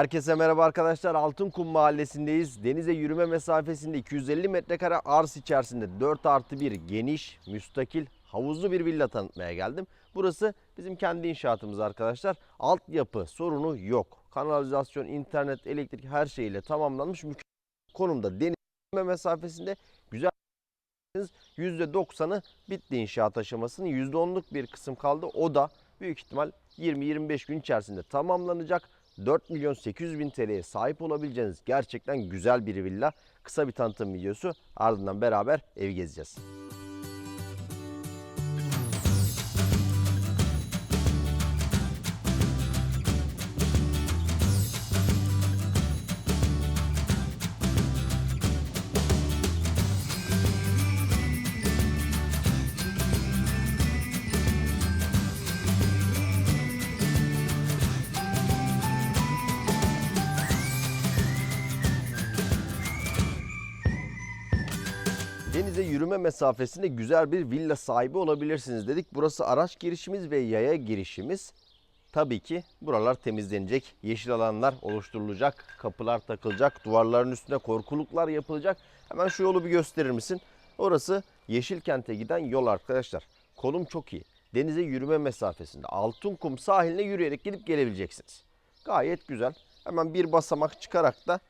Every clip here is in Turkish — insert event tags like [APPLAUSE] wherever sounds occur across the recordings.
Herkese merhaba arkadaşlar. Altınkum mahallesindeyiz. Denize yürüme mesafesinde 250 metrekare arz içerisinde 4 artı 1 geniş, müstakil, havuzlu bir villa tanıtmaya geldim. Burası bizim kendi inşaatımız arkadaşlar. Altyapı sorunu yok. Kanalizasyon, internet, elektrik her şeyle tamamlanmış konumda. Deniz yürüme mesafesinde güzel %90'ı bitti inşaat aşamasının. %10'luk bir kısım kaldı. O da büyük ihtimal 20-25 gün içerisinde tamamlanacak. 4 milyon 800 bin TL'ye sahip olabileceğiniz gerçekten güzel bir villa. Kısa bir tanıtım videosu ardından beraber evi gezeceğiz. Yürüme mesafesinde güzel bir villa sahibi olabilirsiniz dedik. Burası araç girişimiz ve yaya girişimiz. Tabii ki buralar temizlenecek, yeşil alanlar oluşturulacak, kapılar takılacak, duvarların üstüne korkuluklar yapılacak. Hemen şu yolu bir gösterir misin? Orası Yeşilkent'e giden yol arkadaşlar. Konum çok iyi. Denize yürüme mesafesinde Altınkum sahiline yürüyerek gidip gelebileceksiniz. Gayet güzel. Hemen bir basamak çıkarak da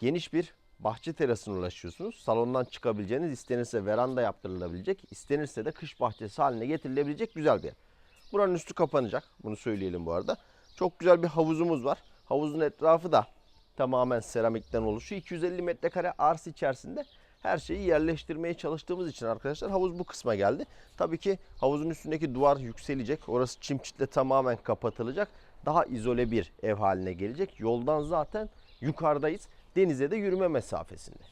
geniş bir bahçe terasına ulaşıyorsunuz. Salondan çıkabileceğiniz, istenirse veranda yaptırılabilecek, istenirse de kış bahçesi haline getirilebilecek güzel bir yer. Buranın üstü kapanacak. Bunu söyleyelim bu arada. Çok güzel bir havuzumuz var. Havuzun etrafı da tamamen seramikten oluşuyor. 250 metrekare arsa içerisinde her şeyi yerleştirmeye çalıştığımız için arkadaşlar havuz bu kısma geldi. Tabii ki havuzun üstündeki duvar yükselecek. Orası çim çitle tamamen kapatılacak. Daha izole bir ev haline gelecek. Yoldan zaten yukarıdayız. Denize de yürüme mesafesinde.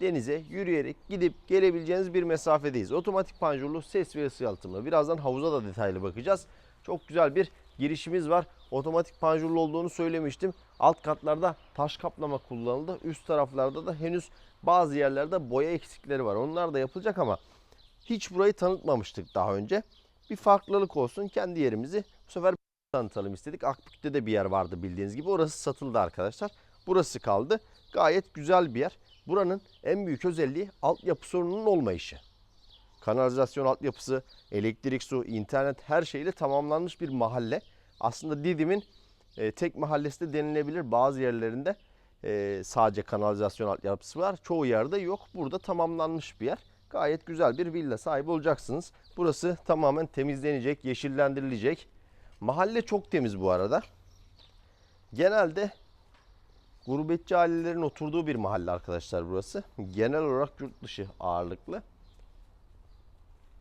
Denize yürüyerek gidip gelebileceğiniz bir mesafedeyiz. Otomatik panjurlu ses ve ısı yalıtımlı. Birazdan havuza da detaylı bakacağız. Çok güzel bir girişimiz var. Otomatik panjurlu olduğunu söylemiştim. Alt katlarda taş kaplama kullanıldı. Üst taraflarda da henüz bazı yerlerde boya eksikleri var. Onlar da yapılacak ama hiç burayı tanıtmamıştık daha önce. Bir farklılık olsun. Kendi yerimizi bu sefer tanıtalım istedik. Akbük'te de bir yer vardı bildiğiniz gibi. Orası satıldı arkadaşlar. Burası kaldı. Gayet güzel bir yer. Buranın en büyük özelliği altyapı sorununun olmayışı. Kanalizasyon altyapısı, elektrik, su, internet her şeyle tamamlanmış bir mahalle. Aslında Didim'in e, tek mahallesi de denilebilir. Bazı yerlerinde e, sadece kanalizasyon altyapısı var. Çoğu yerde yok. Burada tamamlanmış bir yer. Gayet güzel bir villa sahibi olacaksınız. Burası tamamen temizlenecek, yeşillendirilecek. Mahalle çok temiz bu arada. Genelde gurbetçi ailelerin oturduğu bir mahalle arkadaşlar burası. Genel olarak yurt dışı ağırlıklı.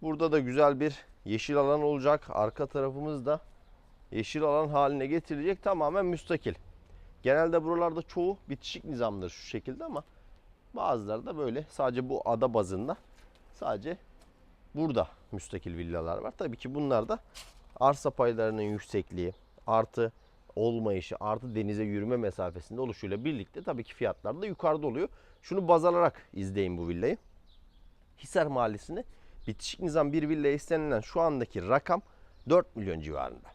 Burada da güzel bir yeşil alan olacak. Arka tarafımız da yeşil alan haline getirilecek. Tamamen müstakil. Genelde buralarda çoğu bitişik nizamdır şu şekilde ama bazıları da böyle sadece bu ada bazında sadece burada müstakil villalar var. Tabii ki bunlar da arsa paylarının yüksekliği artı olmayışı artı denize yürüme mesafesinde oluşuyla birlikte tabii ki fiyatlar da yukarıda oluyor. Şunu baz alarak izleyin bu villayı. Hisar Mahallesi'nde bitişik nizam bir villa istenilen şu andaki rakam 4 milyon civarında.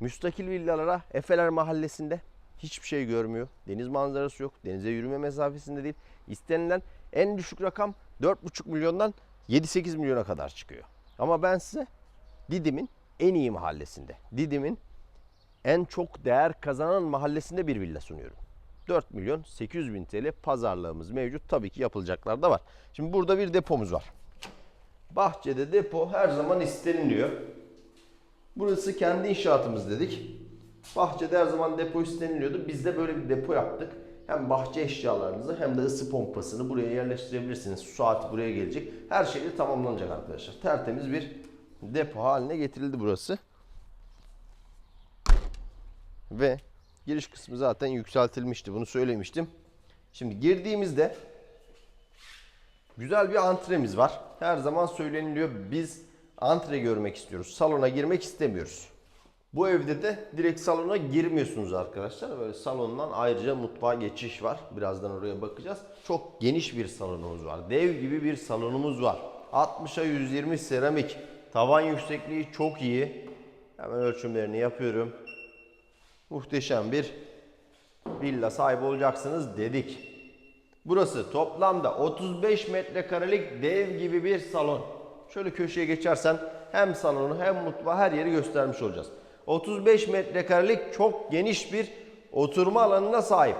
Müstakil villalara Efeler Mahallesi'nde hiçbir şey görmüyor. Deniz manzarası yok. Denize yürüme mesafesinde değil. İstenilen en düşük rakam 4,5 milyondan 7-8 milyona kadar çıkıyor. Ama ben size Didim'in en iyi mahallesinde, Didim'in en çok değer kazanan mahallesinde bir villa sunuyorum. 4 milyon 800 bin TL pazarlığımız mevcut. Tabii ki yapılacaklar da var. Şimdi burada bir depomuz var. Bahçede depo her zaman isteniliyor. Burası kendi inşaatımız dedik. Bahçede her zaman depo isteniliyordu. Biz de böyle bir depo yaptık. Hem bahçe eşyalarınızı hem de ısı pompasını buraya yerleştirebilirsiniz. Su saati buraya gelecek. Her şey de tamamlanacak arkadaşlar. Tertemiz bir depo haline getirildi burası. Ve giriş kısmı zaten yükseltilmişti. Bunu söylemiştim. Şimdi girdiğimizde güzel bir antremiz var. Her zaman söyleniliyor. Biz antre görmek istiyoruz. Salona girmek istemiyoruz. Bu evde de direkt salona girmiyorsunuz arkadaşlar. Böyle salondan ayrıca mutfağa geçiş var. Birazdan oraya bakacağız. Çok geniş bir salonumuz var. Dev gibi bir salonumuz var. 60'a 120 seramik. Tavan yüksekliği çok iyi. Hemen ölçümlerini yapıyorum. Muhteşem bir villa sahibi olacaksınız dedik. Burası toplamda 35 metrekarelik dev gibi bir salon. Şöyle köşeye geçersen hem salonu hem mutfağı her yeri göstermiş olacağız. 35 metrekarelik çok geniş bir oturma alanına sahip.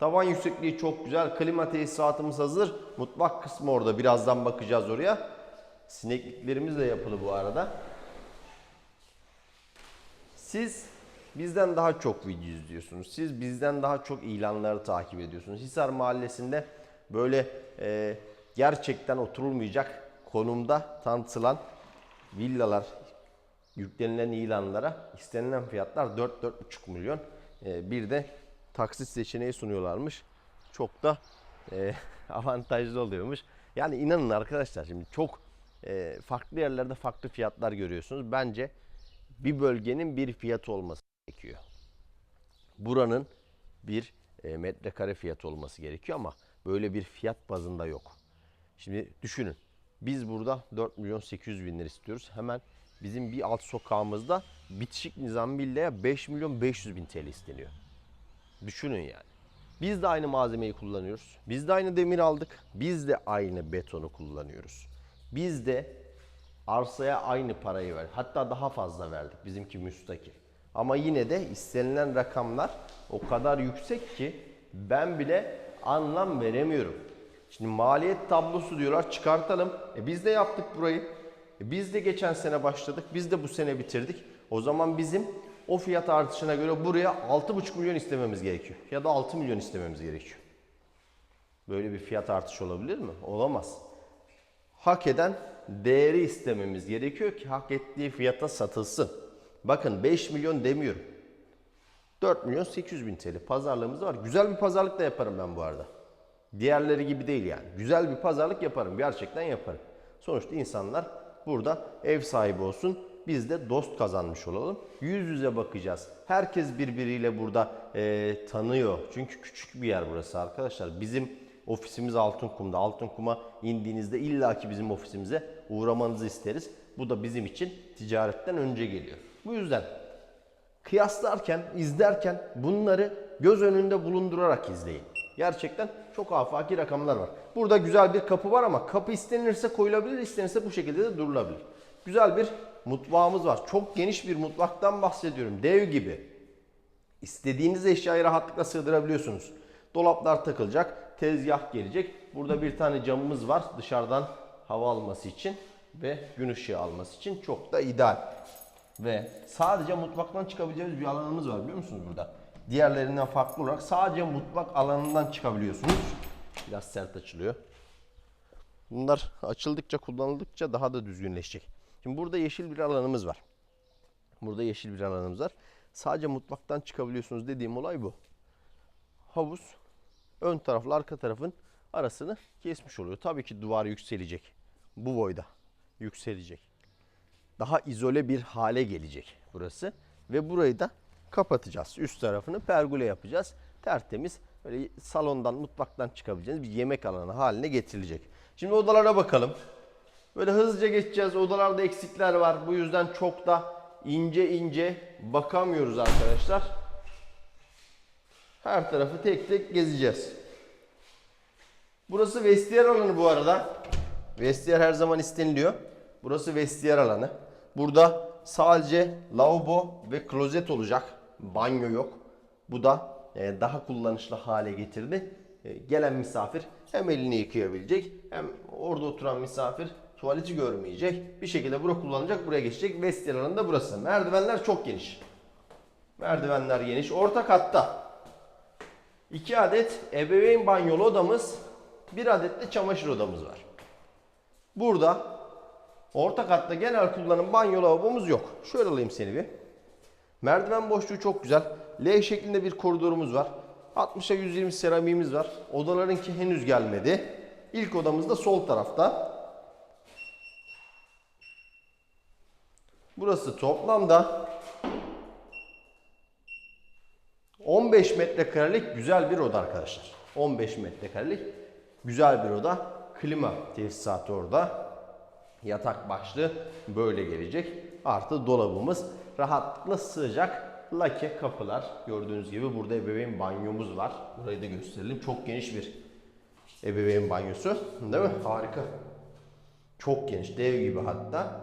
Tavan yüksekliği çok güzel. Klima tesisatımız hazır. Mutfak kısmı orada. Birazdan bakacağız oraya. Sinekliklerimiz de yapılı bu arada. Siz bizden daha çok video izliyorsunuz. Siz bizden daha çok ilanları takip ediyorsunuz. Hisar Mahallesi'nde böyle e, gerçekten oturulmayacak konumda tanıtılan villalar, yüklenilen ilanlara istenilen fiyatlar 4-4,5 milyon. E, bir de taksit seçeneği sunuyorlarmış. Çok da e, [LAUGHS] avantajlı oluyormuş. Yani inanın arkadaşlar şimdi çok e, farklı yerlerde farklı fiyatlar görüyorsunuz. Bence bir bölgenin bir fiyatı olması gerekiyor. Buranın bir e, metrekare fiyatı olması gerekiyor ama böyle bir fiyat bazında yok. Şimdi düşünün. Biz burada 4 milyon 800 bin lira istiyoruz. Hemen bizim bir alt sokağımızda bitişik nizam villaya 5 milyon 500 bin TL isteniyor. Düşünün yani. Biz de aynı malzemeyi kullanıyoruz. Biz de aynı demir aldık. Biz de aynı betonu kullanıyoruz. Biz de arsaya aynı parayı ver. Hatta daha fazla verdik. Bizimki müstakil. Ama yine de istenilen rakamlar o kadar yüksek ki ben bile anlam veremiyorum. Şimdi maliyet tablosu diyorlar çıkartalım. E biz de yaptık burayı. E biz de geçen sene başladık. Biz de bu sene bitirdik. O zaman bizim o fiyat artışına göre buraya 6,5 milyon istememiz gerekiyor. Ya da 6 milyon istememiz gerekiyor. Böyle bir fiyat artışı olabilir mi? Olamaz. Hak eden değeri istememiz gerekiyor ki hak ettiği fiyata satılsın. Bakın 5 milyon demiyorum. 4 milyon 800 bin TL pazarlığımız var. Güzel bir pazarlık da yaparım ben bu arada. Diğerleri gibi değil yani. Güzel bir pazarlık yaparım. Gerçekten yaparım. Sonuçta insanlar burada ev sahibi olsun. Biz de dost kazanmış olalım. Yüz yüze bakacağız. Herkes birbiriyle burada e, tanıyor. Çünkü küçük bir yer burası arkadaşlar. Bizim ofisimiz Altınkum'da. Altınkum'a indiğinizde illaki bizim ofisimize uğramanızı isteriz. Bu da bizim için ticaretten önce geliyor. Bu yüzden kıyaslarken, izlerken bunları göz önünde bulundurarak izleyin. Gerçekten çok afaki rakamlar var. Burada güzel bir kapı var ama kapı istenirse koyulabilir, istenirse bu şekilde de durulabilir. Güzel bir mutfağımız var. Çok geniş bir mutfaktan bahsediyorum. Dev gibi. İstediğiniz eşyayı rahatlıkla sığdırabiliyorsunuz. Dolaplar takılacak, tezgah gelecek. Burada bir tane camımız var dışarıdan hava alması için ve gün ışığı alması için çok da ideal. Ve sadece mutfaktan çıkabileceğiniz bir alanımız var biliyor musunuz burada? Diğerlerinden farklı olarak sadece mutfak alanından çıkabiliyorsunuz. Biraz sert açılıyor. Bunlar açıldıkça kullanıldıkça daha da düzgünleşecek. Şimdi burada yeşil bir alanımız var. Burada yeşil bir alanımız var. Sadece mutfaktan çıkabiliyorsunuz dediğim olay bu. Havuz ön tarafla arka tarafın arasını kesmiş oluyor. Tabii ki duvar yükselecek. Bu boyda yükselecek. Daha izole bir hale gelecek burası. Ve burayı da kapatacağız. Üst tarafını pergole yapacağız. Tertemiz böyle salondan, mutfaktan çıkabileceğiniz bir yemek alanı haline getirilecek. Şimdi odalara bakalım. Böyle hızlıca geçeceğiz. Odalarda eksikler var. Bu yüzden çok da ince ince bakamıyoruz arkadaşlar. Her tarafı tek tek gezeceğiz. Burası vestiyer alanı bu arada. Vestiyer her zaman isteniliyor. Burası vestiyer alanı. Burada sadece lavabo ve klozet olacak. Banyo yok. Bu da e, daha kullanışlı hale getirdi. E, Gelen misafir hem elini yıkayabilecek hem orada oturan misafir tuvaleti görmeyecek. Bir şekilde bura kullanacak, buraya geçecek. Vestiyer alanı da burası. Merdivenler çok geniş. Merdivenler geniş. Orta katta 2 adet ebeveyn banyolu odamız, bir adet de çamaşır odamız var. Burada orta katta genel kullanım banyo lavabomuz yok. Şöyle alayım seni bir. Merdiven boşluğu çok güzel. L şeklinde bir koridorumuz var. 60'a 120 seramiğimiz var. Odalarınki henüz gelmedi. İlk odamız da sol tarafta. Burası toplamda 15 metrekarelik güzel bir oda arkadaşlar. 15 metrekarelik güzel bir oda. Klima tesisatı orada. Yatak başlığı böyle gelecek. Artı dolabımız rahatlıkla sığacak lake kapılar. Gördüğünüz gibi burada ebeveyn banyomuz var. Burayı da gösterelim. Çok geniş bir ebeveyn banyosu. Değil mi? Harika. Çok geniş. Dev gibi hatta.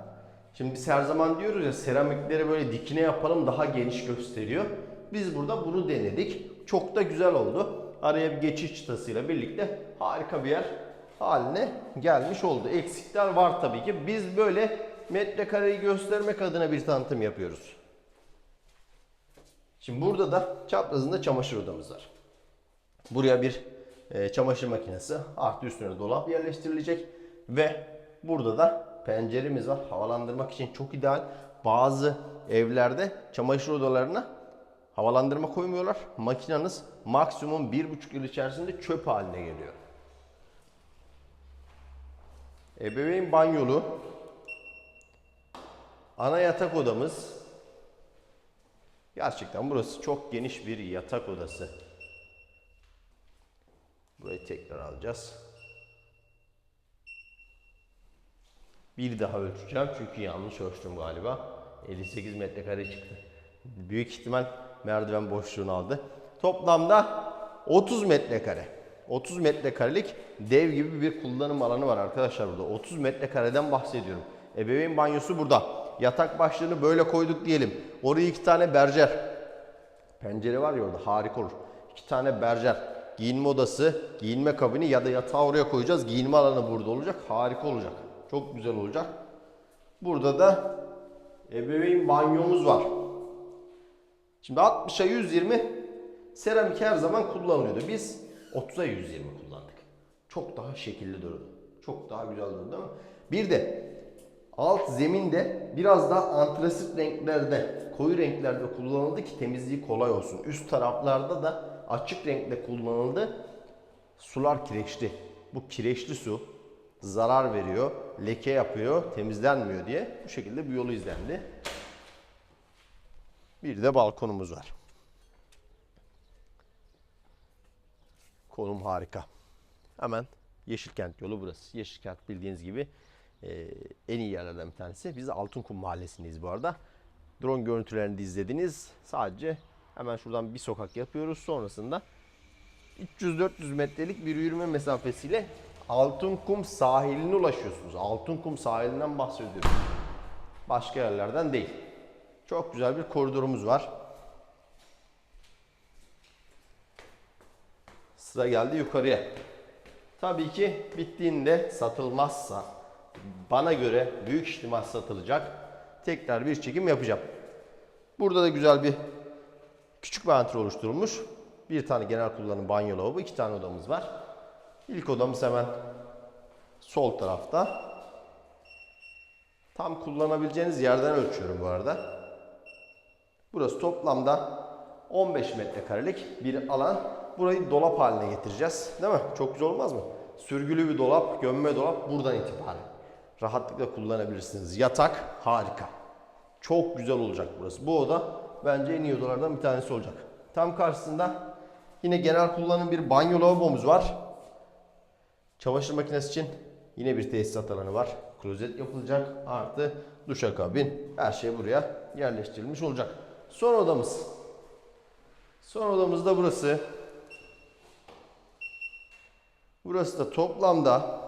Şimdi biz her zaman diyoruz ya seramikleri böyle dikine yapalım daha geniş gösteriyor. Biz burada bunu denedik. Çok da güzel oldu. Araya bir geçiş çıtasıyla birlikte harika bir yer haline gelmiş oldu. Eksikler var tabii ki. Biz böyle metrekareyi göstermek adına bir tanıtım yapıyoruz. Şimdi burada da çaprazında çamaşır odamız var. Buraya bir e, çamaşır makinesi artı üstüne dolap yerleştirilecek ve burada da penceremiz var. Havalandırmak için çok ideal. Bazı evlerde çamaşır odalarına havalandırma koymuyorlar. Makinanız maksimum 1,5 yıl içerisinde çöp haline geliyor. Ebeveyn banyolu ana yatak odamız Gerçekten burası çok geniş bir yatak odası. Burayı tekrar alacağız. Bir daha ölçeceğim çünkü yanlış ölçtüm galiba. 58 metrekare çıktı. Büyük ihtimal merdiven boşluğunu aldı. Toplamda 30 metrekare. 30 metrekarelik dev gibi bir kullanım alanı var arkadaşlar burada. 30 metrekareden bahsediyorum. Ebeveyn banyosu burada. Yatak başlığını böyle koyduk diyelim. Oraya iki tane berjer. Pencere var ya orada harika olur. İki tane berjer. Giyinme odası, giyinme kabini ya da yatağı oraya koyacağız. Giyinme alanı burada olacak. Harika olacak. Çok güzel olacak. Burada da ebeveyn banyomuz var. Şimdi 60'a 120 seramik her zaman kullanılıyordu. Biz 30'a 120 kullandık. Çok daha şekilli durdu. Çok daha güzel durdu mi? Bir de alt zeminde biraz daha antrasit renklerde, koyu renklerde kullanıldı ki temizliği kolay olsun. Üst taraflarda da açık renkte kullanıldı. Sular kireçli. Bu kireçli su zarar veriyor, leke yapıyor, temizlenmiyor diye bu şekilde bir yolu izlendi. Bir de balkonumuz var. Konum harika. Hemen Yeşilkent yolu burası. Yeşilkent bildiğiniz gibi e, en iyi yerlerden bir tanesi. Biz Altınkum mahallesindeyiz bu arada. Drone görüntülerini de izlediniz. Sadece hemen şuradan bir sokak yapıyoruz. Sonrasında 300-400 metrelik bir yürüme mesafesiyle Altınkum sahiline ulaşıyorsunuz. Altınkum sahilinden bahsediyorum. Başka yerlerden değil. Çok güzel bir koridorumuz var. Sıra geldi yukarıya. Tabii ki bittiğinde satılmazsa bana göre büyük ihtimal satılacak. Tekrar bir çekim yapacağım. Burada da güzel bir küçük bir antre oluşturulmuş. Bir tane genel kullanım banyo lavabo, iki tane odamız var. İlk odamız hemen sol tarafta. Tam kullanabileceğiniz yerden ölçüyorum bu arada. Burası toplamda 15 metrekarelik bir alan. Burayı dolap haline getireceğiz. Değil mi? Çok güzel olmaz mı? Sürgülü bir dolap, gömme dolap buradan itibaren. Rahatlıkla kullanabilirsiniz. Yatak harika. Çok güzel olacak burası. Bu oda bence en iyi odalardan bir tanesi olacak. Tam karşısında yine genel kullanım bir banyo lavabomuz var. Çamaşır makinesi için yine bir tesisat alanı var. Klozet yapılacak. Artı duşakabin. Her şey buraya yerleştirilmiş olacak. Son odamız. Son odamız da burası. Burası da toplamda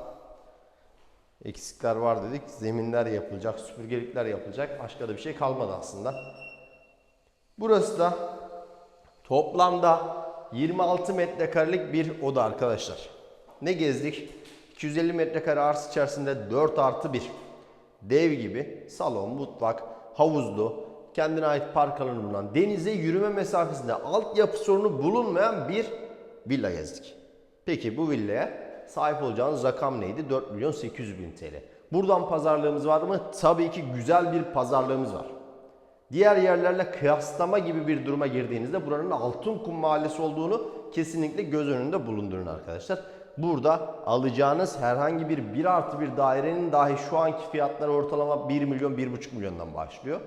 eksikler var dedik. Zeminler yapılacak, süpürgelikler yapılacak. Başka da bir şey kalmadı aslında. Burası da toplamda 26 metrekarelik bir oda arkadaşlar. Ne gezdik? 250 metrekare arsa içerisinde 4 artı 1 dev gibi salon, mutfak, havuzlu, kendine ait park alanı bulunan, denize yürüme mesafesinde altyapı sorunu bulunmayan bir villa gezdik. Peki bu villaya sahip olacağınız rakam neydi? 4 milyon 800 bin TL. Buradan pazarlığımız var mı? Tabii ki güzel bir pazarlığımız var. Diğer yerlerle kıyaslama gibi bir duruma girdiğinizde buranın Altınkum Mahallesi olduğunu kesinlikle göz önünde bulundurun arkadaşlar. Burada alacağınız herhangi bir 1 artı bir dairenin dahi şu anki fiyatları ortalama 1 milyon 1,5 milyondan başlıyor.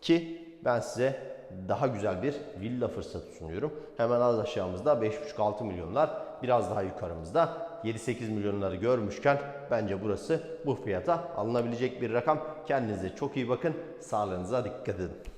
Ki ben size daha güzel bir villa fırsatı sunuyorum. Hemen az aşağımızda 5,5-6 milyonlar, biraz daha yukarımızda 7-8 milyonları görmüşken bence burası bu fiyata alınabilecek bir rakam. Kendinize çok iyi bakın, sağlığınıza dikkat edin.